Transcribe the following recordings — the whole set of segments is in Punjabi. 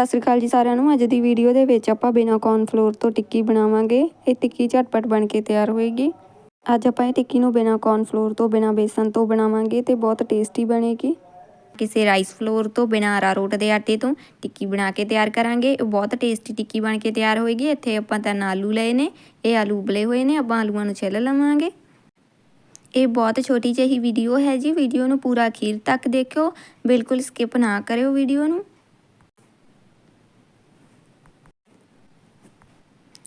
ਸਤਿ ਸ਼੍ਰੀ ਅਕਾਲ ਜੀ ਸਾਰਿਆਂ ਨੂੰ। ਅੱਜ ਦੀ ਵੀਡੀਓ ਦੇ ਵਿੱਚ ਆਪਾਂ ਬਿਨਾਂ ਕੌਰਨਫਲੋਰ ਤੋਂ ਟਿੱਕੀ ਬਣਾਵਾਂਗੇ। ਇਹ ਟਿੱਕੀ ਝਟਪਟ ਬਣ ਕੇ ਤਿਆਰ ਹੋਏਗੀ। ਅੱਜ ਆਪਾਂ ਇਹ ਟਿੱਕੀ ਨੂੰ ਬਿਨਾਂ ਕੌਰਨਫਲੋਰ ਤੋਂ, ਬਿਨਾਂ ਬੇਸਨ ਤੋਂ ਬਣਾਵਾਂਗੇ ਤੇ ਬਹੁਤ ਟੇਸਟੀ ਬਣੇਗੀ। ਕਿਸੇ ਰਾਈਸ ਫਲੋਰ ਤੋਂ, ਬਿਨਾਂ ਅਰਾਰੋਟ ਦੇ ਆਟੇ ਤੋਂ ਟਿੱਕੀ ਬਣਾ ਕੇ ਤਿਆਰ ਕਰਾਂਗੇ। ਇਹ ਬਹੁਤ ਟੇਸਟੀ ਟਿੱਕੀ ਬਣ ਕੇ ਤਿਆਰ ਹੋਏਗੀ। ਇੱਥੇ ਆਪਾਂ ਤਿੰਨ ਆਲੂ ਲਏ ਨੇ। ਇਹ ਆਲੂ ਉਬਲੇ ਹੋਏ ਨੇ। ਆਪਾਂ ਆਲੂਆਂ ਨੂੰ ਛਿੱਲ ਲਵਾਂਗੇ। ਇਹ ਬਹੁਤ ਛੋਟੀ ਜਿਹੀ ਵੀਡੀਓ ਹੈ ਜੀ। ਵੀਡੀਓ ਨੂੰ ਪੂਰਾ ਅਖੀਰ ਤੱਕ ਦੇਖਿਓ। ਬਿਲਕੁਲ ਸਕਿਪ ਨਾ ਕਰਿਓ ਵੀਡੀਓ ਨੂੰ।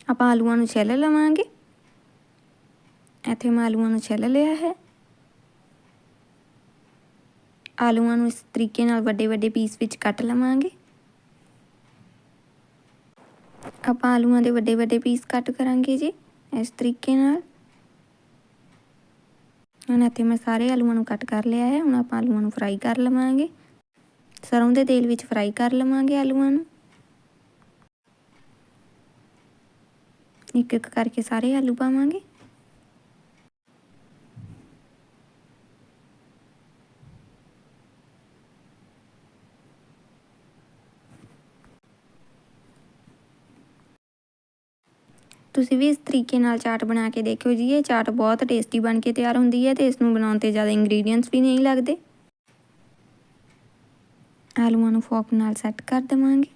ਆਪਾਂ ਆਲੂਆਂ ਨੂੰ ਛਿੱਲ ਲਵਾਂਗੇ। ਇੱਥੇ ਮੈਂ ਆਲੂਆਂ ਨੂੰ ਛਿੱਲ ਲਿਆ ਹੈ। ਆਲੂਆਂ ਨੂੰ ਇਸ ਤਰੀਕੇ ਨਾਲ ਵੱਡੇ ਵੱਡੇ ਪੀਸ ਵਿੱਚ ਕੱਟ ਲਵਾਂਗੇ। ਆਪਾਂ ਆਲੂਆਂ ਦੇ ਵੱਡੇ ਵੱਡੇ ਪੀਸ ਕੱਟ ਕਰਾਂਗੇ ਜੀ, ਇਸ ਤਰੀਕੇ ਨਾਲ। ਹੁਣ ਇੱਥੇ ਮੈਂ ਸਾਰੇ ਆਲੂਆਂ ਨੂੰ ਕੱਟ ਕਰ ਲਿਆ ਹੈ। ਹੁਣ ਆਪਾਂ ਆਲੂਆਂ ਨੂੰ ਫਰਾਈ ਕਰ ਲਵਾਂਗੇ। ਸਰੋਂ ਦੇ ਤੇਲ ਵਿੱਚ ਫਰਾਈ ਕਰ ਲਵਾਂਗੇ ਆਲੂਆਂ ਨੂੰ। ਇੱਕ ਇੱਕ ਕਰਕੇ ਸਾਰੇ ਆਲੂ ਪਾਵਾਂਗੇ। ਤੁਸੀਂ ਵੀ ਇਸ ਤਰੀਕੇ ਨਾਲ ਚਾਟ ਬਣਾ ਕੇ ਦੇਖਿਓ ਜੀ, ਇਹ ਚਾਟ ਬਹੁਤ ਟੇਸਟੀ ਬਣ ਕੇ ਤਿਆਰ ਹੁੰਦੀ ਹੈ ਤੇ ਇਸ ਨੂੰ ਬਣਾਉਣ ਤੇ ਜ਼ਿਆਦਾ ਇੰਗਰੀਡੀਅੰਟਸ ਵੀ ਨਹੀਂ ਲੱਗਦੇ। ਆਲੂਆਂ ਨੂੰ ਫੋਕ ਨਾਲ ਸੈੱਟ ਕਰ ਦੇਵਾਂਗੇ।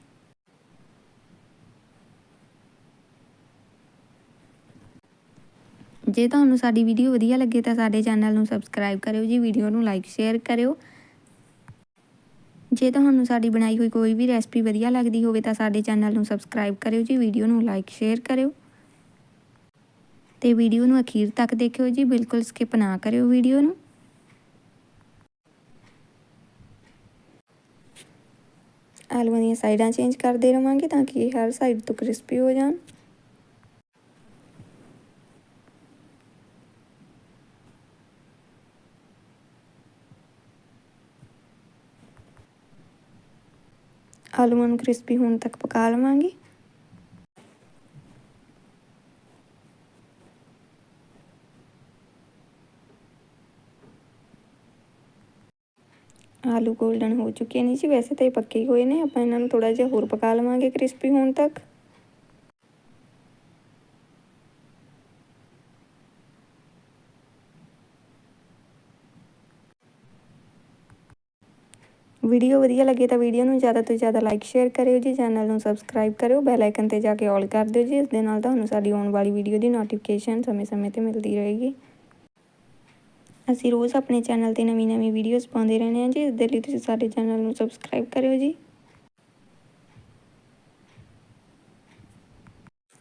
ਜੇ ਤੁਹਾਨੂੰ ਸਾਡੀ ਵੀਡੀਓ ਵਧੀਆ ਲੱਗੇ ਤਾਂ ਸਾਡੇ ਚੈਨਲ ਨੂੰ ਸਬਸਕ੍ਰਾਈਬ ਕਰਿਓ ਜੀ ਵੀਡੀਓ ਨੂੰ ਲਾਈਕ ਸ਼ੇਅਰ ਕਰਿਓ। ਜੇ ਤੁਹਾਨੂੰ ਸਾਡੀ ਬਣਾਈ ਹੋਈ ਕੋਈ ਵੀ ਰੈਸਪੀ ਵਧੀਆ ਲੱਗਦੀ ਹੋਵੇ ਤਾਂ ਸਾਡੇ ਚੈਨਲ ਨੂੰ ਸਬਸਕ੍ਰਾਈਬ ਕਰਿਓ ਜੀ ਵੀਡੀਓ ਨੂੰ ਲਾਈਕ ਸ਼ੇਅਰ ਕਰਿਓ। ਤੇ ਵੀਡੀਓ ਨੂੰ ਅਖੀਰ ਤੱਕ ਦੇਖਿਓ ਜੀ, ਬਿਲਕੁਲ ਸਕਿਪ ਨਾ ਕਰਿਓ ਵੀਡੀਓ ਨੂੰ। ਆਲੂਆਂ ਦੀਆਂ ਸਾਈਡਾਂ ਚੇਂਜ ਕਰਦੇ ਰਵਾਂਗੇ ਤਾਂ ਕਿ ਇਹ ਹਰ ਸਾਈਡ ਤੋਂ ਕ੍ਰਿਸਪੀ ਹੋ ਜਾਣ। ਆਲੂਆਂ ਨੂੰ ਕ੍ਰਿਸਪੀ ਹੋਣ ਤੱਕ ਪਕਾ ਲਵਾਂਗੇ ਆਲੂ 골ਡਨ ਹੋ ਚੁੱਕੇ ਨੇ ਜੀ ਵੈਸੇ ਤਾਂ ਇਹ ਪੱਕੇ ਹੀ ਹੋਏ ਨੇ ਆਪਾਂ ਇਹਨਾਂ ਨੂੰ ਥੋੜਾ ਜਿਹਾ ਹੋਰ ਪਕਾ ਲਵਾਂਗੇ ਕ੍ਰਿਸਪੀ ਹੋਣ ਤੱਕ ਵੀਡੀਓ ਵਧੀਆ ਲੱਗੇ ਤਾਂ ਵੀਡੀਓ ਨੂੰ ਜ਼ਿਆਦਾ ਤੋਂ ਜ਼ਿਆਦਾ ਲਾਈਕ ਸ਼ੇਅਰ ਕਰਿਓ ਜੀ ਚੈਨਲ ਨੂੰ ਸਬਸਕ੍ਰਾਈਬ ਕਰਿਓ ਬੈਲ ਆਈਕਨ ਤੇ ਜਾ ਕੇ ਆਲ ਕਰ ਦਿਓ ਜੀ, ਇਸ ਦੇ ਨਾਲ ਤੁਹਾਨੂੰ ਸਾਡੀ ਆਉਣ ਵਾਲੀ ਵੀਡੀਓ ਦੀ ਨੋਟੀਫਿਕੇਸ਼ਨ ਸਮੇਂ-ਸਮੇਂ ਤੇ ਮਿਲਦੀ ਰਹੇਗੀ। ਅਸੀਂ ਰੋਜ਼ ਆਪਣੇ ਚੈਨਲ ਤੇ ਨਵੀਂ-ਨਵੀਂ ਵੀਡੀਓਜ਼ ਪਾਉਂਦੇ ਰਹਿੰਦੇ ਹਾਂ ਜੀ, ਇਸ ਦੇ ਲਈ ਤੁਸੀਂ ਸਾਡੇ ਚੈਨਲ ਨੂੰ ਸਬਸਕ੍ਰਾਈਬ ਕਰਿਓ ਜੀ।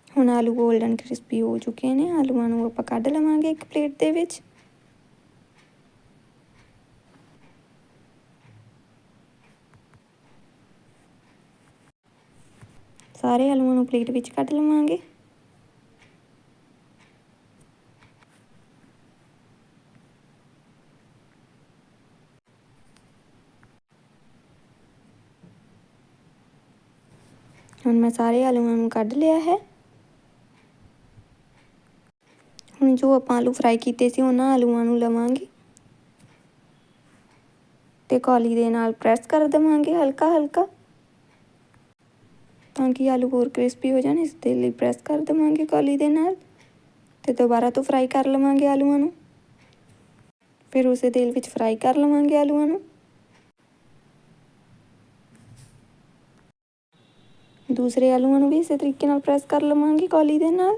ਹੁਣ ਆਲੂ 골ਡਨ ਕ੍ਰਿਸਪੀ ਹੋ ਚੁੱਕੇ ਨੇ, ਆਲੂਆਂ ਨੂੰ ਆਪਾਂ ਕੱਢ ਲਵਾਂਗੇ ਇੱਕ ਪਲੇਟ ਦੇ ਵਿੱਚ। ਸਾਰੇ ਆਲੂਆਂ ਨੂੰ ਪਲੇਟ ਵਿੱਚ ਕੱਢ ਲਵਾਂਗੇ। ਹੁਣ ਮੈਂ ਸਾਰੇ ਆਲੂਆਂ ਨੂੰ ਕੱਢ ਲਿਆ ਹੈ। ਹੁਣ ਜੋ ਆਪਾਂ ਆਲੂ ਫਰਾਈ ਕੀਤੇ ਸੀ, ਉਹਨਾਂ ਆਲੂਆਂ ਨੂੰ ਲਵਾਂਗੇ। ਤੇ ਕੌਲੀ ਦੇ ਨਾਲ ਪ੍ਰੈਸ ਕਰ ਦਵਾਂਗੇ ਹਲਕਾ ਹਲਕਾ ਤਾਂ ਕਿ ਆਲੂ ਹੋਰ ਕ੍ਰਿਸਪੀ ਹੋ ਜਾਣ, ਇਸ ਦੇ ਲਈ ਪ੍ਰੈਸ ਕਰ ਦਵਾਂਗੇ ਕੌਲੀ ਦੇ ਨਾਲ ਤੇ ਦੁਬਾਰਾ ਤੋਂ ਫਰਾਈ ਕਰ ਲਵਾਂਗੇ ਆਲੂਆਂ ਨੂੰ। ਫਿਰ ਉਸੇ ਤੇਲ ਵਿੱਚ ਫਰਾਈ ਕਰ ਲਵਾਂਗੇ ਆਲੂਆਂ ਨੂੰ। ਦੂਸਰੇ ਆਲੂਆਂ ਨੂੰ ਵੀ ਇਸੇ ਤਰੀਕੇ ਨਾਲ ਪ੍ਰੈਸ ਕਰ ਲਵਾਂਗੇ ਕੌਲੀ ਦੇ ਨਾਲ।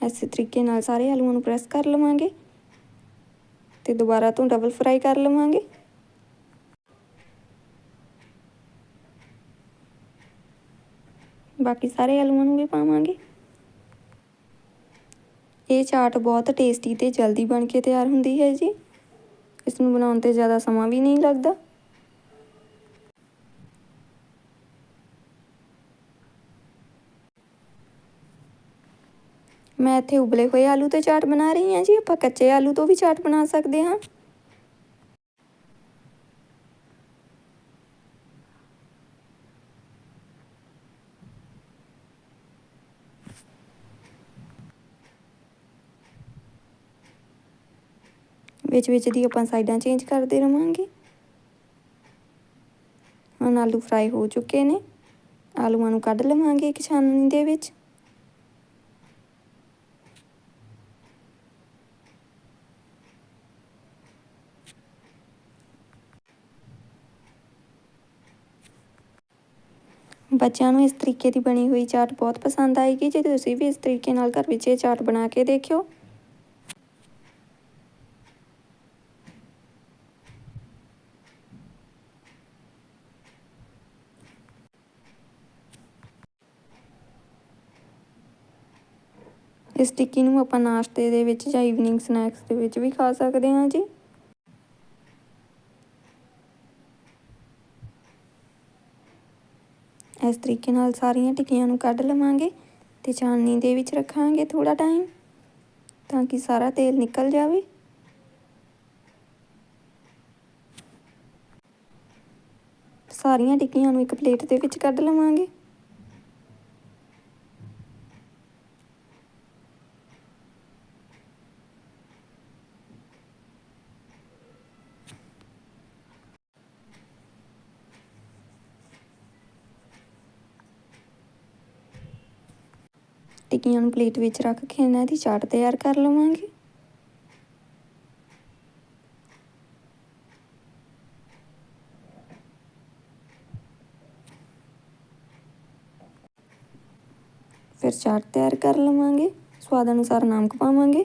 ਇਸੇ ਤਰੀਕੇ ਨਾਲ ਸਾਰੇ ਆਲੂਆਂ ਨੂੰ ਪ੍ਰੈਸ ਕਰ ਲਵਾਂਗੇ ਤੇ ਦੁਬਾਰਾ ਤੋਂ ਡਬਲ ਫਰਾਈ ਕਰ ਲਵਾਂਗੇ। ਬਾਕੀ ਸਾਰੇ ਆਲੂਆਂ ਨੂੰ ਵੀ ਪਾਵਾਂਗੇ। ਇਹ ਚਾਟ ਬਹੁਤ ਟੇਸਟੀ ਤੇ ਜਲਦੀ ਬਣ ਕੇ ਤਿਆਰ ਹੁੰਦੀ ਹੈ ਜੀ। ਇਸ ਨੂੰ ਬਣਾਉਣ ਤੇ ਜ਼ਿਆਦਾ ਸਮਾਂ ਵੀ ਨਹੀਂ ਲੱਗਦਾ। ਮੈਂ ਇੱਥੇ ਉਬਲੇ ਹੋਏ ਆਲੂ ਤੇ ਚਾਟ ਬਣਾ ਰਹੀ ਹਾਂ ਜੀ। ਆਪਾਂ ਕੱਚੇ ਆਲੂ ਤੋਂ ਵੀ ਚਾਟ ਬਣਾ ਸਕਦੇ ਹਾਂ। ਵਿੱਚ ਵਿੱਚ ਦੀ ਆਪਾਂ ਸਾਈਡਾਂ ਚੇਂਜ ਕਰਦੇ ਰਵਾਂਗੇ। ਹੁਣ ਆਲੂ ਫਰਾਈ ਹੋ ਚੁੱਕੇ ਨੇ। ਆਲੂਆਂ ਨੂੰ ਕੱਢ ਲਵਾਂਗੇ ਇੱਕ ਛਾਨਣੀ ਦੇ ਵਿੱਚ। ਬੱਚਿਆਂ ਨੂੰ ਇਸ ਤਰੀਕੇ ਦੀ ਬਣੀ ਹੋਈ ਚਾਟ ਬਹੁਤ ਪਸੰਦ ਆਏਗੀ। ਜੇ ਤੁਸੀਂ ਵੀ ਇਸ ਤਰੀਕੇ ਨਾਲ ਘਰ ਵਿੱਚ ਇਹ ਚਾਟ ਬਣਾ ਕੇ ਦੇਖਿਓ। ਇਸ ਟਿੱਕੀ ਨੂੰ ਆਪਾਂ ਨਾਸ਼ਤੇ ਦੇ ਵਿੱਚ ਜਾਂ ਈਵਨਿੰਗ ਸਨੈਕਸ ਦੇ ਵਿੱਚ ਵੀ ਖਾ ਸਕਦੇ ਹਾਂ ਜੀ। ਇਸ ਤਰੀਕੇ ਨਾਲ ਸਾਰੀਆਂ ਟਿੱਕੀਆਂ ਨੂੰ ਕੱਢ ਲਵਾਂਗੇ ਤੇ ਚਾਣਨੀ ਦੇ ਵਿੱਚ ਰੱਖਾਂਗੇ ਥੋੜਾ ਟਾਈਮ ਤਾਂ ਕਿ ਸਾਰਾ ਤੇਲ ਨਿਕਲ ਜਾਵੇ। ਸਾਰੀਆਂ ਟਿੱਕੀਆਂ ਨੂੰ ਇੱਕ ਪਲੇਟ ਦੇ ਵਿੱਚ ਕੱਢ ਲਵਾਂਗੇ। ਟਿੱਕੀਆਂ ਨੂੰ ਪਲੇਟ ਵਿੱਚ ਰੱਖ ਕੇ ਇਹਨਾਂ ਦੀ ਚਾਟ ਤਿਆਰ ਕਰ ਲਵਾਂਗੇ। ਫਿਰ ਚਾਟ ਤਿਆਰ ਕਰ ਲਵਾਂਗੇ। ਸਵਾਦ ਅਨੁਸਾਰ ਨਮਕ ਪਾਵਾਂਗੇ।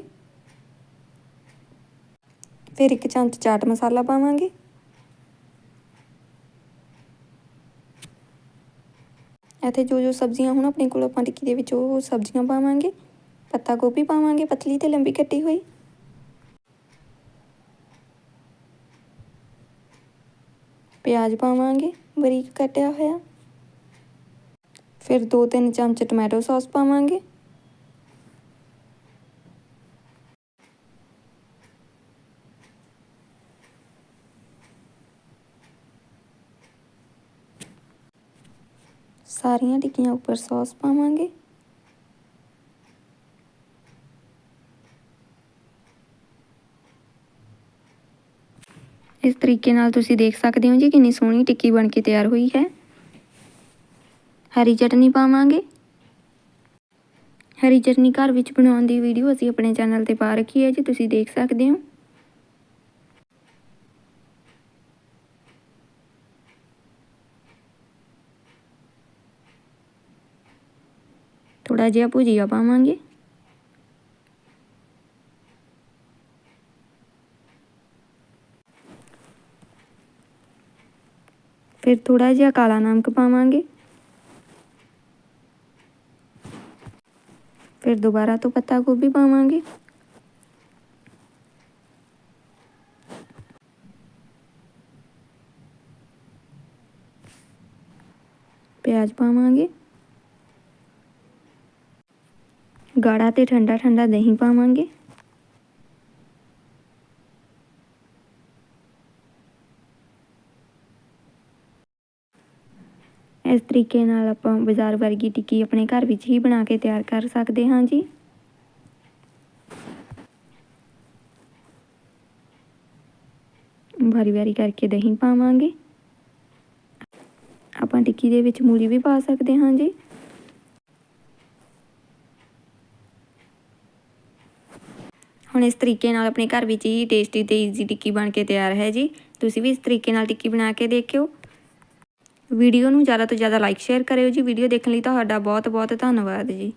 ਫਿਰ ਇੱਕ ਚਮਚ ਚਾਟ ਮਸਾਲਾ ਪਾਵਾਂਗੇ। ਇੱਥੇ ਜੋ ਜੋ ਸਬਜ਼ੀਆਂ ਹੁਣ ਆਪਣੇ ਕੋਲ ਆਪਾਂ ਟਿੱਕੀ ਦੇ ਵਿੱਚ ਉਹ ਸਬਜ਼ੀਆਂ ਪਾਵਾਂਗੇ, ਪੱਤਾ ਗੋਭੀ ਪਾਵਾਂਗੇ, ਪਤਲੀ ਤੇ ਲੰਬੀ ਕੱਟੀ ਹੋਈ। ਪਿਆਜ਼ ਪਾਵਾਂਗੇ, ਬਰੀਕ ਕੱਟਿਆ ਹੋਇਆ। ਫਿਰ 2-3 ਚਮਚ ਟੋਮੈਟੋ ਸੌਸ ਪਾਵਾਂਗੇ। ਸਾਰੀਆਂ ਟਿੱਕੀਆਂ ਉੱਪਰ ਸੌਸ ਪਾਵਾਂਗੇ। ਇਸ ਤਰੀਕੇ ਨਾਲ ਤੁਸੀਂ ਦੇਖ ਸਕਦੇ ਹੋ ਜੀ ਕਿੰਨੀ ਸੋਹਣੀ ਟਿੱਕੀ ਬਣ ਕੇ ਤਿਆਰ ਹੋਈ ਹੈ। ਹਰੀ ਚਟਨੀ ਪਾਵਾਂਗੇ। ਹਰੀ ਚਟਨੀ ਘਰ ਵਿੱਚ ਬਣਾਉਣ ਦੀ ਵੀਡੀਓ ਅਸੀਂ ਆਪਣੇ ਚੈਨਲ ਤੇ ਪਾ ਰੱਖੀ ਹੈ ਜੀ, ਤੁਸੀਂ ਦੇਖ ਸਕਦੇ ਹੋ। ਥੋੜਾ ਜਿਹਾ ਭੁਜੀਆ ਪਾਵਾਂਗੇ। ਫਿਰ ਥੋੜਾ ਜਿਹਾ ਕਾਲਾ ਨਮਕ ਪਾਵਾਂਗੇ। ਫਿਰ ਦੁਬਾਰਾ ਤੋਂ ਪੱਤਾ ਗੋਭੀ ਪਾਵਾਂਗੇ। ਪਿਆਜ਼ ਪਾਵਾਂਗੇ। ਗਾੜਾ ਤੇ ਠੰਡਾ ਠੰਡਾ ਦਹੀਂ ਪਾਵਾਂਗੇ। ਇਸ ਤਰੀਕੇ ਨਾਲ ਆਪਾਂ ਬਾਜ਼ਾਰ ਵਰਗੀ ਟਿੱਕੀ ਆਪਣੇ ਘਰ ਵਿੱਚ ਹੀ ਬਣਾ ਕੇ ਤਿਆਰ ਕਰ ਸਕਦੇ ਹਾਂ ਜੀ। ਵਾਰੀ ਵਾਰੀ ਕਰਕੇ ਦਹੀਂ ਪਾਵਾਂਗੇ। ਆਪਾਂ ਟਿੱਕੀ ਦੇ ਵਿੱਚ ਮੂਲੀ ਵੀ ਪਾ ਸਕਦੇ ਹਾਂ ਜੀ। ਹੁਣ ਇਸ ਤਰੀਕੇ ਨਾਲ ਆਪਣੇ ਘਰ ਵਿੱਚ ਹੀ ਟੇਸਟੀ ਤੇ ਈਜ਼ੀ ਟਿੱਕੀ ਬਣ ਕੇ ਤਿਆਰ ਹੈ ਜੀ। ਤੁਸੀਂ ਵੀ ਇਸ ਤਰੀਕੇ ਨਾਲ ਟਿੱਕੀ ਬਣਾ ਕੇ ਦੇਖਿਓ। ਵੀਡੀਓ ਨੂੰ ਜ਼ਿਆਦਾ ਤੋਂ ਜ਼ਿਆਦਾ ਲਾਈਕ ਸ਼ੇਅਰ ਕਰਿਓ ਜੀ। ਵੀਡੀਓ ਦੇਖਣ ਲਈ ਤੁਹਾਡਾ ਬਹੁਤ ਬਹੁਤ ਧੰਨਵਾਦ ਜੀ।